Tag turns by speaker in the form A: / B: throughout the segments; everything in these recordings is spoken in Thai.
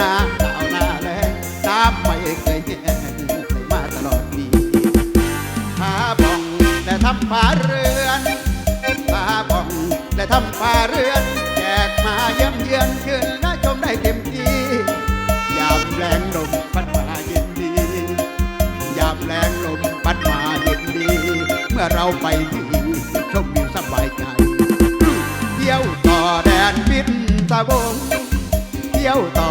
A: ดาหนาวหน้าแรงน้ำไม่เคยแห้งไหลมาตลอดปีหาบ่องแต่ทำป่าเรือนหาบ่องแต่ทำป่าเรือนแจกมาเยี่ยมเยือนคืนน้าชมได้เต็มที่ยามแรงลมพัดมาเย็นดียามแรงลมพัดมาเย็นดี เมื่อเราไปที่ชมวิวสบายใจเที่ยวต่อแดนบินตะวงเที่ยวต่อ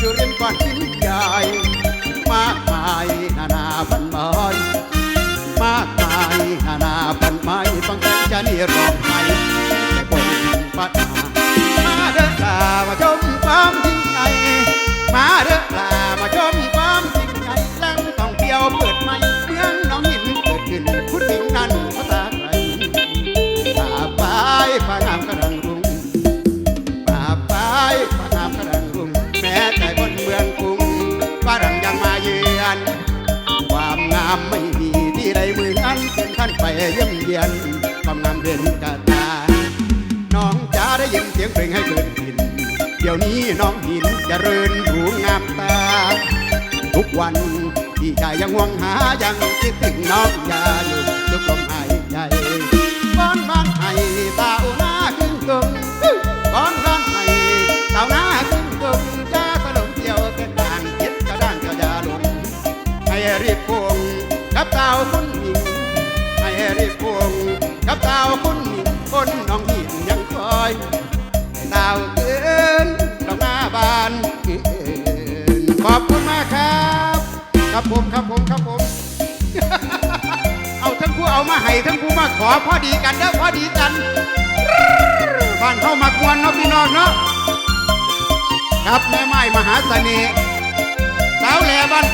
A: อยู่ริมก้อนหินใหญ่มากมายนานาพันไม้มากมายนานาพันไม้ฟังแต่จะนี่ร้อามไม่มีที่ใดเหมือนเส้นท่านไปเยี่ยมเยียนความงามเด่นกาตา น้องจ๋าได้ยินเสียงเพลงให้เกิดกินเดี๋ยวนี้น้องหินจเจริญหรูงามตา ทุกวันพี่ชายยังหวงหายังคิดถึงน้อง กับเต่าคุณหญิงให้รีบพวงกับเต่าคุณหญิงคนน้องหินยังคอยให้เกินดอกหน้าบานขอบคุณมากครับ ครับผมครับผมครับผม เอาทั้งผู้เอามาให้ทั้งผู้มาขอพอดีกันเด้อพอดีกันบ้านเข้ามากวนเนาะพี่น้องเนาะครับแม่ไม้มหาเสน่ห์สาวแหล่บ้าน